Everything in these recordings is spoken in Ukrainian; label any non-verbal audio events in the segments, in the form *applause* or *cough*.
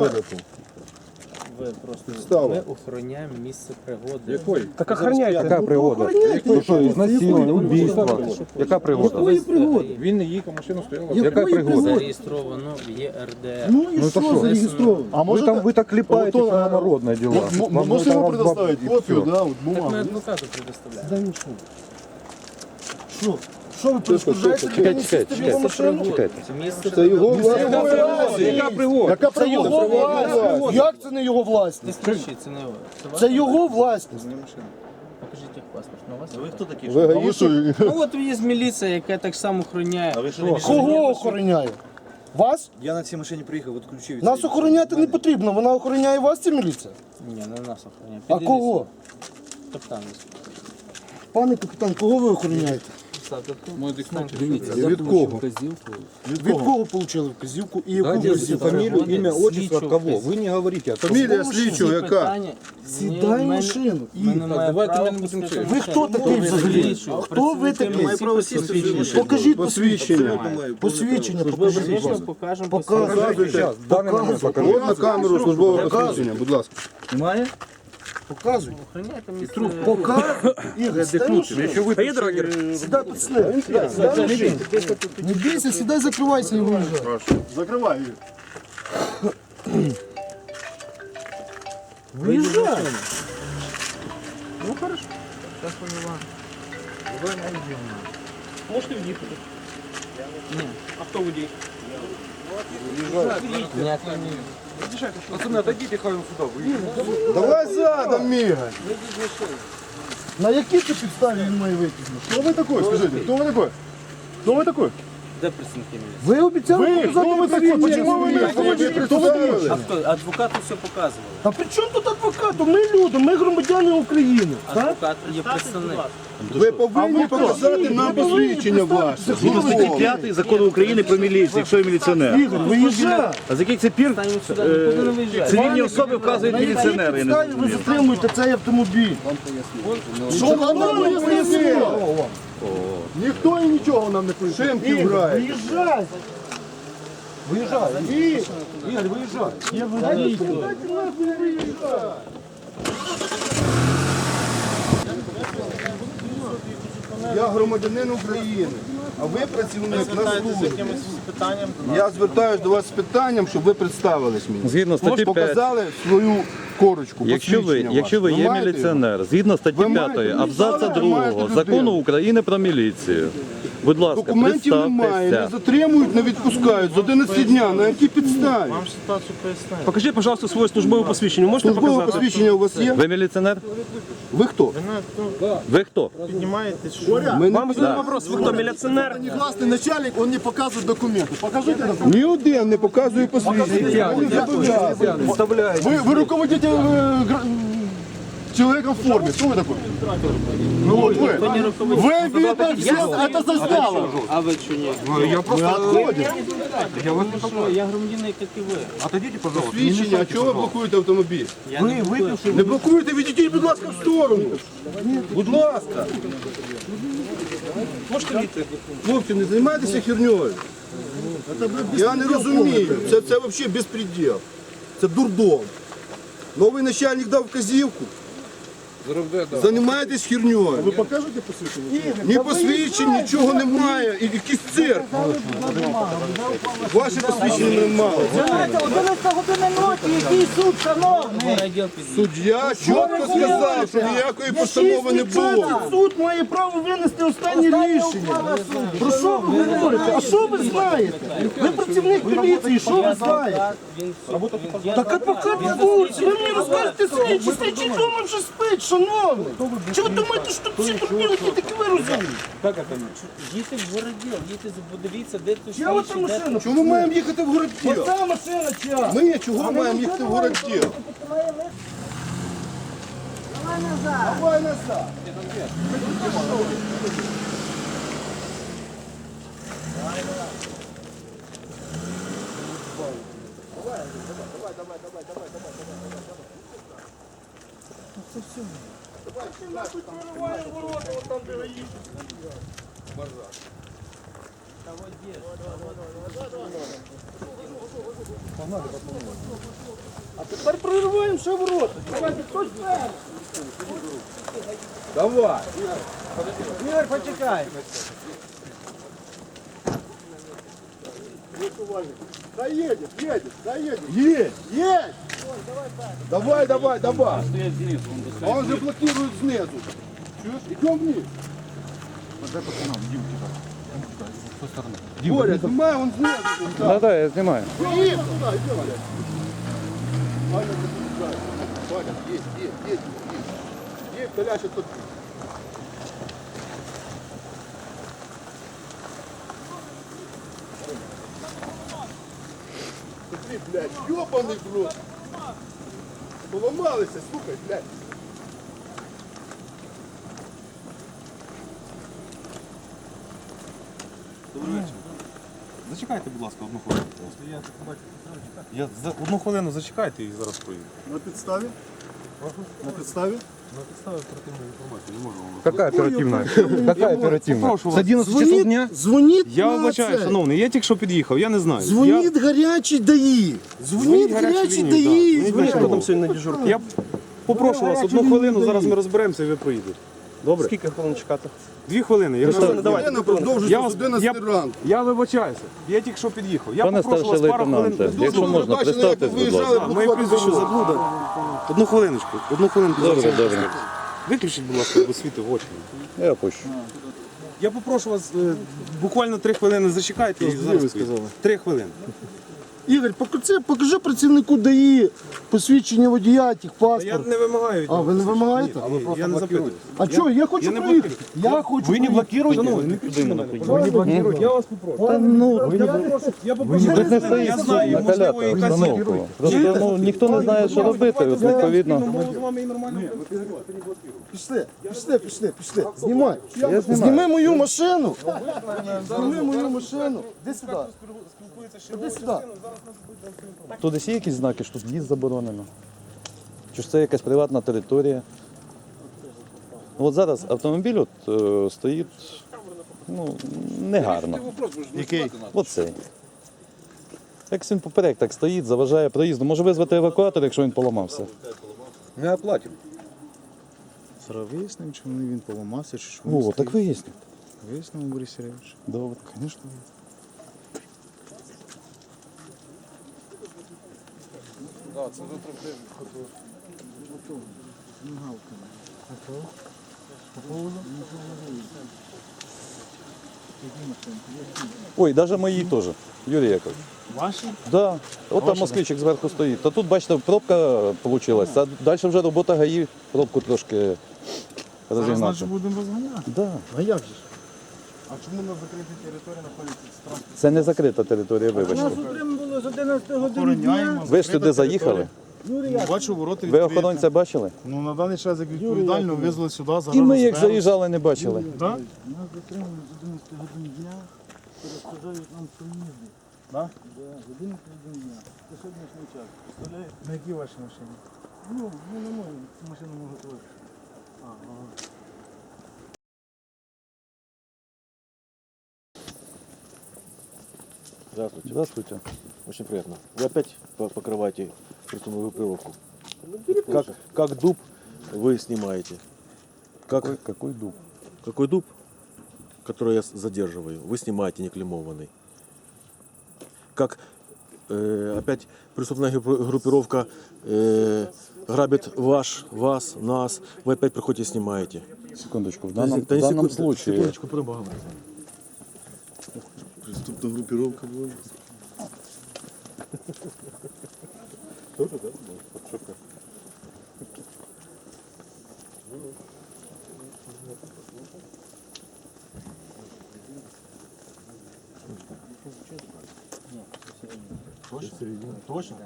Видати. Ви просто Підстава. ми охороняємо місце пригоди. Якої? Так охраняйте. Яка пригода? Ну що, ізнасилування, убійство? Яка пригода? Якої пригоди? Він не їхав, машина стояла. Яка пригода? Зареєстровано в ЄРДР. Ну і Ну, що то що? зареєстровано? А Вы там, вы так клепаете, Вот что он, на народные дела. М- м- Вам Можете это ему раз, предоставить два, и копию, всё. да, вот Так ми бумагу? адвокату предоставляємо. Дай нічого. Що? Що ви перешкоджаєте? Чекайте, чекайте, його машину? Чекайте. Це його власність. Яка пригода? Яка Це його власність. Як це не його власність? це не. Це, Це його власність. Покажіть їх паспорт. На вас? Ви хто такі? Ви гаїшою? Ну от є міліція, яка так само охороняє. А ви що? Кого охороняє? Вас? Я на цій машині приїхав, от ключі від Нас охороняти не потрібно, вона охороняє вас, ця міліція. Ні, не нас охороняє. А кого? Капітан. Пане капітан, кого ви охороняєте? Від кого? Від кого отримали вказівку і яку вказівку? Фамилию, имя, отчество Слідчого кого? Вы не говорите о том. Фамілія слідчого яка? Сідай в машину. давайте ми не будемо Ви хто такий взагалі? Хто ви такий? Покажіть Посвідчення. посвідчення. Покажіть. будь ласка. покажемо. Показуйте. Сейчас, в данный момент. От на камеру службове посвідчення, будь ласка. Немає? Показуйте. Охороняйте місце. Показуйте. Ігор, сідай в машину. Сідай, пацани. Сідай в машину. Не бійся, сідай, закривайся і виїжджай. Закривай. *coughs* Виїжджай. Ну хорошо. Зараз вони вам. Можете в'їхати. Ні. А хто водій? Ніяк не Пацаны, отойдите, хай он сюда выйдет. Давай задом, Міга. На якій ти підставі він має витягнути? Хто ви такой, скажите? Хто ви такой? Хто ви такой? Де представники міліції? Ви обіцяли Ви, показати хто ви такой? посвідчення. Почему ви не Хто ви? Хто ви такі? А хто? Адвокату все показували. Та при чому тут адвокат? Ми люди, ми громадяни України. Так? Адвокат є представник. Ви повинні показати нам посвідчення ваше. Згідно статті 5 закону України про міліцію, якщо я міліціонер. Ігор, виїжджай. А з яких це пір Станемо сюди, нікуди не виїжджає. цивільні особи вказують міліціонери? Я не підставі ви затримуєте цей автомобіль? Що вам не пояснило? Ніхто і нічого нам не пояснив. Шимки Ігор, грає. виїжджай. Виїжджай. Ігор, Ігор, виїжджай. Я водій. Я громадянин України, а ви працівник на службі. Я звертаюся до вас з питанням, щоб ви представились мені. Згідно статті 5, Показали свою корочку. якщо ви, якщо ви є міліціонер, згідно статті Ви маєте 5 абзаца 2 закону України про міліцію. Будь ласка, Документів немає, не представтеся. затримують, не відпускають з 11 дня. На якій підставі? Вам ситуацію пояснили. Покажіть, пожалуйста, своє службове посвідчення. Можете Службове показати? посвідчення у вас є? Ви міліціонер? Ви хто? Ви хто? Ми Вам задаю вопрос. Ви хто, міліціонер? Негласний начальник, він не показує документи. Покажіть документи. Ні один не показує посвідчення. Ви, ви руководите е, гра- чоловіком в формі. Хто ви такий? Ну от ви. Ви видно все, це зазнало. А ви що ні? Я просто... Я вас не я громадянин, як і ви. Отойдите, пожалуйста. Свідчення, а чого ви блокуєте автомобіль? Я не випивши. Не блокуйте, відійдіть, будь ласка, в сторону. Будь ласка. Можете війти? Хлопці, не займайтеся херньою. Я не розумію. Це, це взагалі безпреділ. Це дурдом. Новий начальник дав вказівку. Займайтесь херньою. Ви покажете посвідчення? Ні посвідчень, нічого немає. І якийсь цирк. Ваше посвідчення немає. Знаєте, 11 години ночі, який суд, шановний? Суддя чітко сказав, що ніякої постанови не було. Суд має право винести останнє рішення. Про що ви говорите? А що ви знаєте? Ви працівник міліції, що ви знаєте? Так адвокат на вулиці, ви мені розкажете слідчі, слідчий дома вже спить, шановний. Чего думаєте, що тут всі тупілки такі ви розумієте? Как это нет? Їдьте в городіл, їдьте, подивіться, де тут Я от там машина. Чому маємо їхати в городіл? Оця машина чия? Ми чого маємо їхати в городіл? Давай назад. Давай назад. Давай, давай, давай, Давай, давай, давай, давай, давай, давай, давай. це всього. Давайте нахуй перериваємо ворота, от там де їдуть. Базар. Та вот де. Погнали, погнали. А тепер прориваємо ще ворота. Давайте, хтось перший. Давай. Ігор, почекай. Едет, едет, едет. Едет. Едет. Давай, давай, давай. А Он же блокирует снизу. Чуешь? Идем вниз. Боря, снимай, он снизу. да. Да, да, я знімаю. Иди туда, иди, Валя. Валя, запускай. Валя, есть, есть, есть, есть. Есть, Толя, сейчас тут. Смотри, блядь, ёбаный в рот. Поломалися, слухай, блядь. Зачекайте, будь ласка, одну хвилину. Я за одну хвилину зачекайте і зараз поїду. На підставі? На підставі? На підставі оперативної інформації не можу вам. Какая оперативная? Какая оперативная? С 11 часов дня? Дзвоніть Я на вибачаю, це. шановний, я тільки що під'їхав, я не знаю. Я... Дзвоніть гарячий ДАІ. Дзвоніть гарячий лінію, ДАІ. да. Дзвоніть хто там сьогодні на дежурку? Я попрошу вас одну хвилину, зараз ми розберемося і ви поїдете. Добре? Скільки хвилин чекати? Дві хвилини. Я, Хвилини, давайте. Година продовжується Я з вас- 11 я- ранку. я вибачаюся. Я тільки що під'їхав. Я Пане попрошу вас старший пару хвилин. лейтенанте, якщо можна, Бачили, як представтесь, будь виїжджали ласка. А, моє прізвище заблуда. Одну хвилиночку. Одну хвилинку. Добре, зараз. добре. Виключіть, будь ласка, бо світи в очі. Я пущу. Я попрошу вас е, буквально три хвилини зачекайте і зараз поїду. Три хвилини. Ігор, покажи, покажи працівнику ДАІ посвідчення водія, тих Я паспорт. не вимагаю. від А, ви не вимагаєте? Ні, я не запитую. А що, я хочу проїхати. Я хочу Ви не проїхати. блокируйте? Не кричіть на мене. Ви не? Я вас попрошу. Та ну, Я попрошу. Я попрошу. Ви не Я знаю, на можливо, каляти якась обстановку. Просто ну, ніхто не знає, що робити, от відповідно. Ми з вами і нормально. пішли, пішли, пішли, пішли. Знімай. Зніми мою машину. Зніми мою машину. Іди сюди. Іди сюди. Тут десь є якісь знаки, що тут в'їзд заборонено? Чи ж це якась приватна територія? Ну, От зараз автомобіль от, е, стоїть ну, негарно. Який? Оцей. Як він поперек так стоїть, заважає проїзду. Може визвати евакуатор, якщо він поламався. Не оплатим. Зараз вияснимо, чи він поламався, чи що О, так виясніть. вияснимо, Борис Сергійович. Добре. Звісно. Ой, навіть мої теж. Юрій Яковлевич. Ваші? Да. От там москвичик зверху стоїть. Та тут, бачите, пробка вийшла. А далі вже робота ГАІ пробку трошки Зараз розігнати. значить будемо розганяти. Да. А як же? А чому на закритій території знаходиться транспорт? Це не закрита територія, вибачте. Утримано було з 11 години Охороняємо. дня. Ви ж сюди заїхали? Бачу, ворота Ви відкриті. охоронця бачили? Ну, на даний час як відповідально визвали сюди, зараз І ми як розберемо. заїжджали, не бачили. Да? Нас затримали з 11 годин дня, перешкоджають нам проїзді. Да? Да, з 11 годин дня. Це сьогоднішній час. Представляєте? На якій вашій машині? Ну, ми не можемо цю машину готувати. А, ага. Здравствуйте. Здравствуйте. Очень приятно. Вы опять по- покрываете преступную группировку. Как, как дуб вы снимаете? Как, Какой, какой дуб? какой дуб, который я с- задерживаю, вы снимаете неклемованный? Как э, опять преступная группи- группировка э, грабит ваш, вас, нас, вы опять приходите и снимаете. Секундочку. В данном, Да не в данном секунду- случае Секундочку, потом поговорим. Крупная группировка была. Тоже, да? Подшивка. Точно? Точно?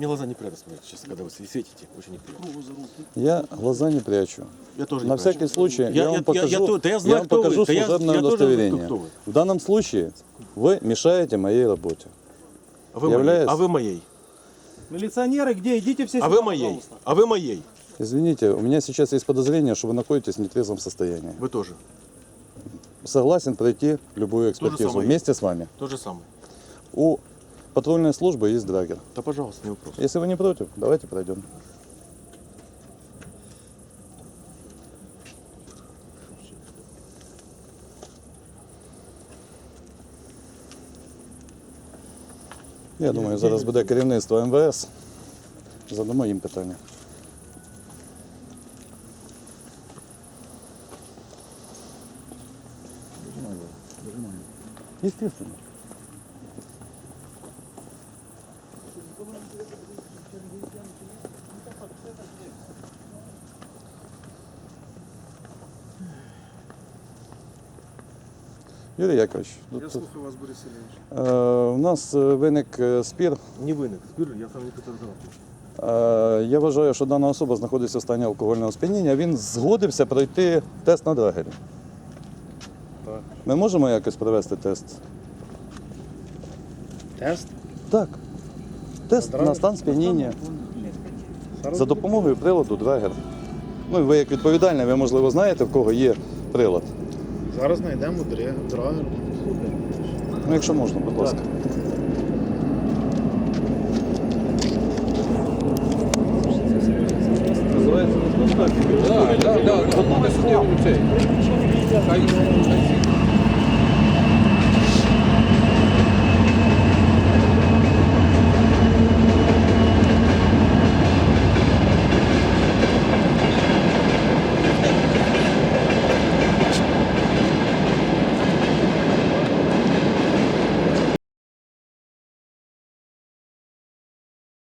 Мне глаза неприятно смотреть, честно, когда вы светите, очень неприятно. я глаза не прячу. Я тоже не На прячу. всякий случай я, Я- вам я- покажу, я то- да я знаю, вам кто вы. покажу Да я- служебное я тоже удостоверение. знаю, кто вы. В данном случае вы мешаете моей работе. А вы моей. являюсь... А вы моей. Міліціонери, де? Ідіть всі А вы моей. А вы моей. Извините, у меня сейчас есть подозрение, что вы находитесь в нетрезвом состоянии. Вы тоже. Согласен пройти любую экспертизу самое. вместе с вами. То же самое. У патрульной службы есть драгер. Да, пожалуйста, не вопрос. Если вы не против, давайте пройдем. Я думаю, зараз буде керівництво МВС. Задамо їм питання. Естественно. Юрій Якович, тут, Я слухаю вас, Борис Ілліч. е, у нас е, виник е, спір. Не виник. Спір, я сам не підтверджував. Е, я вважаю, що дана особа знаходиться в стані алкогольного сп'яніння. Він згодився пройти тест на драгері. Ми можемо якось провести тест? Тест? Так. Тест на стан сп'яніння. За допомогою приладу драгер. Ну, ви як відповідальний, ви, можливо, знаєте, в кого є прилад. Зараз знайдемо драгер. Ну, якщо можна, будь ласка. Так, так, так, готовий сюди цей. Хай